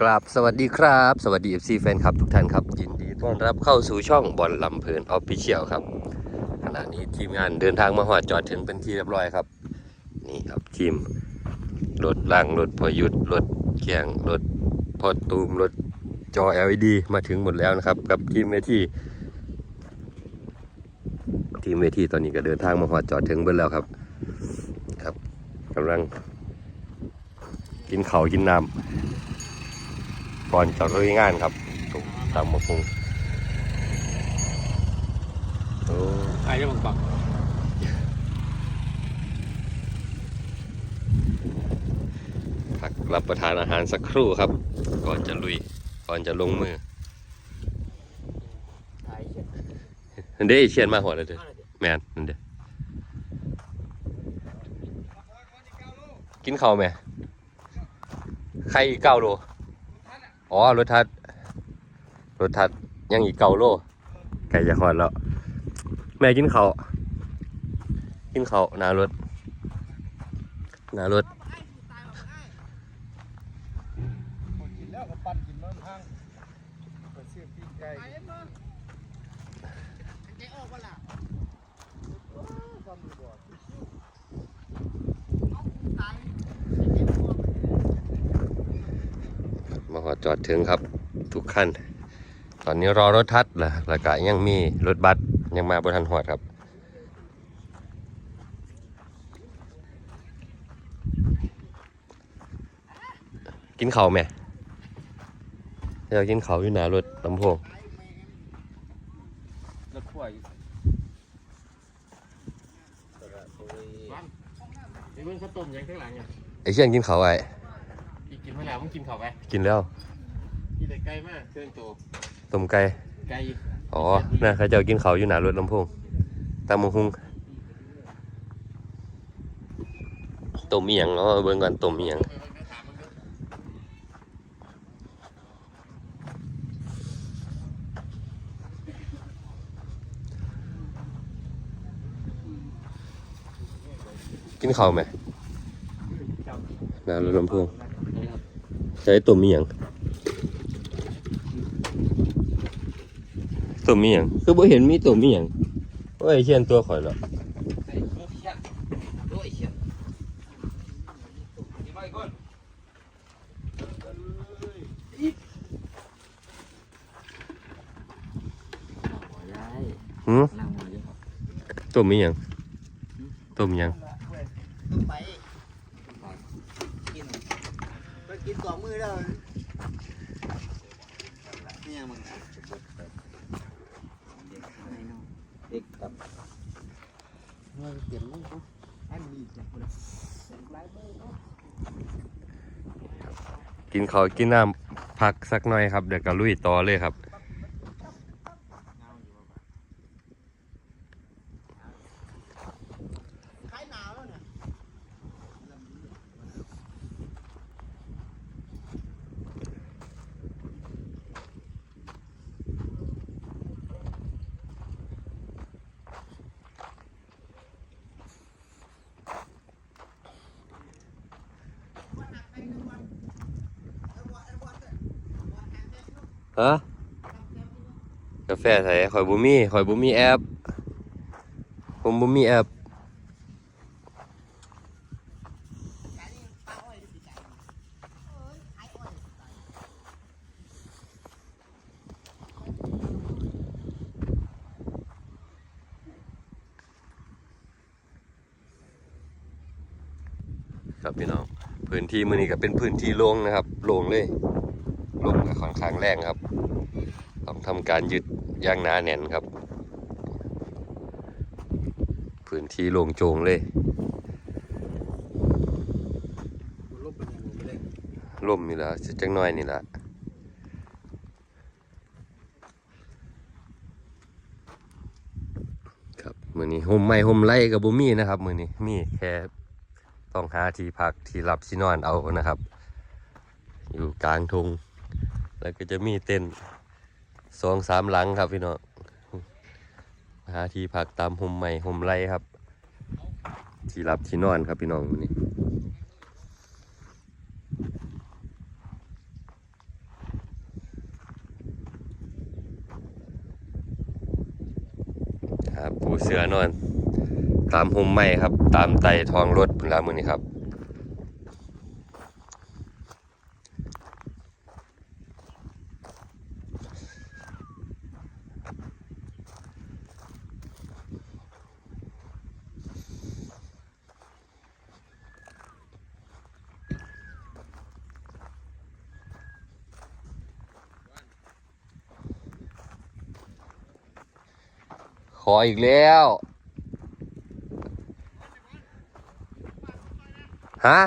กราบสวัสดีครับ สวัสดี FC แฟนคลับทุกท่านครับ ยินดีต้อนรับเข้าสู่ช่องบอลลำเพลินออฟฟิเชียลครับขณะนี้ทีมงานเดินทางมาหอดจอดถึงเป็นที่เรียบร้อยครับ นี่ครับทีมรถล่างรถพอยุดรถเกียงรถพอตูมรถจอ LED มาถึงหมดแล้วนะครับ กับทีมเวทีทีมเวทีตอนนี้ก็เดินทางมาหอดจอดถึงเบิดแล้วครับครับกำลัง กินเขาวกินน้ำ ก่อนจะเริ่มงานครับถูกตามมาพุงโอ้ใครจะบังบังพักรับประทานอาหารสักครู่ครับ ก่อนจะลุย ก่อนจะลงมือใครเขียนนั่นเด้เชียนมาหัวเลยเด้อแมนนั่นเด้กินข้าวไหมใครอีกเก้าโล อ๋อ รถทัด รถทัดยังอีกเก้าโลไก่จะหอดแล้ว แม่กินข้าวกินข้าวหนารถหนารถกินแล้วก็ปั่นกินมันห้างไปซื้อปิ้งไก่ มาห อดจอดถึงครับ ทุกขั้น ตอนนี้รอรถทัดแหละแล้วก็ยังมีรถบัสยังมาบนทันหอดครับกินเขาวไหมเรากินเขาวอยู่หนารถลำโพงรถขั้วอยู่ไอ้เบิ้งข้าวต้มยังข้างหลังยังไอเชี่ยนกินเขาวไอ้อี กกินเมื่อไหร่มึงกินข้าวไปกินแล้วกินแต่ไก่มากเครื่องโตต้มไก่ไก่อ๋อน่าเขาเจะกินเขาวอยู่หนารถลำโพงตามมงหุงต้มอีหยังเนาะเบิ่งก่อนต้มอีหยังกินข้าวไหมหนารถลำโพง ใช้ต้มอีหยังต้มอีหยังคือบ่เห็นมีต้มอีหยังโอ้ยเชียนตัวข่อยแล้วหืมต้มอีหยังต้มอีหยังต้องไปกินไปกินสองมือแล้วนี่ยังมึงเด็กกับเงินเปลี่ยนมึงกูอันนี้จะคนหลายมือเนาะ กินข้าวกินน้ำพักสักหน่อยครับเดี๋ยวก็ลุยต่อเลยครับ คล้ายหนาวแล้วเนี่ย ฮะกาแฟใส่ข่อยบุมีข่อยบุมีแอปผมบุมีแอปครับพี่น้องพื้นที่มือนี้ก็เป็นพื้นที่โล่งนะครับโล่งเลย ลมก็ค่อนข้างแรงครับ ต้องทำการยึดย่างหนาแน่นครับ พื้นที่โล่งโจงเลยลบเป็นยังไงไม่ได้ล่มนี่ละจังน้อยนี่แหละครับมือนี้ห่มไม้ห่มไร่กับบุมีนะครับ มือนี้มีแค่ต้องหาที่พักที่หลับที่นอนเอานะครับ อยู่กลางทง แล้วก็จะมีเต็นสองสามหลังครับพี่น้องหาที่พักตามห่มใหม่ห่มไรครับ ที่รับที่นอนครับพี่น้องวันนี้ครับปูเสือนอน ตามห่มใหม่ครับ ตามไตทองรถเวลามือนี้ครับ ขออีกแล้ว ฮะ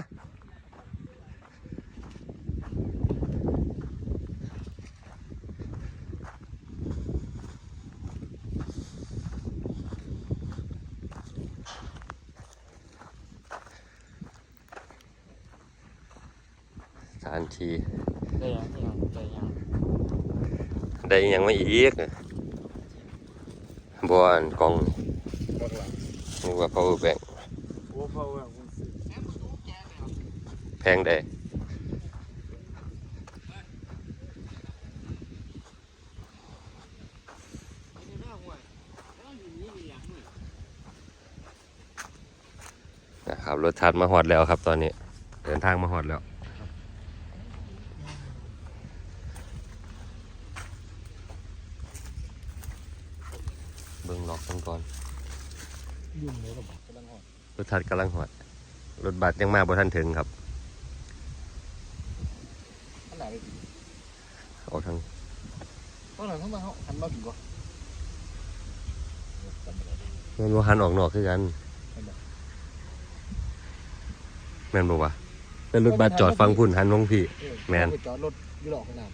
สถานที่ได้ยังได้ยังได้อิหยังไม่อีก บอนกองบักว่า power bank โอ้พ่อว่าคุณสิแพงได้นะครับรถทัดมาหอดแล้วครับตอนนี้ เดินทางมาหอดแล้ว บิ่งล็อกกันก่อนยุ่งเลยหรอบักกำลังหอดรถทัดกำลังหอด รถบัสยังมาบ่ทันถึงครับอันไหนออกทางตอนนั้นเข้ามาเขาหันมาถึงก่อนจำไม่ได้แม่นบ่หันออกนอกคือกันแม่นบ่วะแต่รถบัสจอดฟังพุ่นหันลงพี่เออแม่นไปจอดรถยี่หลอกขนาด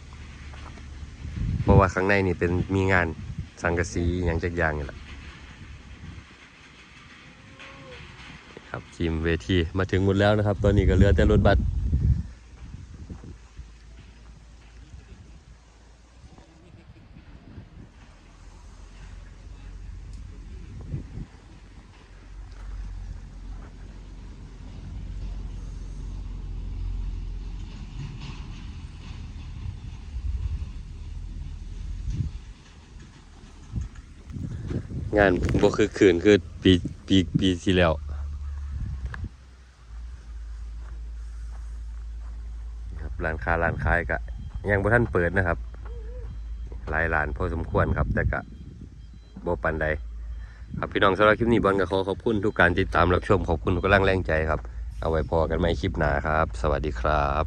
เพราะว่าข้างในนี่เป็นมีงาน สังกะสีอย่างจักอย่างนี่แหละครับทีมเวทีมาถึงหมดแล้วนะครับ ตอนนี้ก็เหลือแต่รถบัส งานบ่คือคืนคือปีปีปีที่แล้วครับร้านค้าร้านขายก็ยังบ่ทันเปิดนะครับ หลายร้านพอสมควรครับ แต่ก็บ่ปานใดครับพี่น้องสำหรับคลิปนี้บอลก็ขอขอบคุณทุกการติดตามรับชมขอบคุณทุกกำลังแรงใจครับ เอาไว้พอกันใหม่คลิปหน้าครับ สวัสดีครับ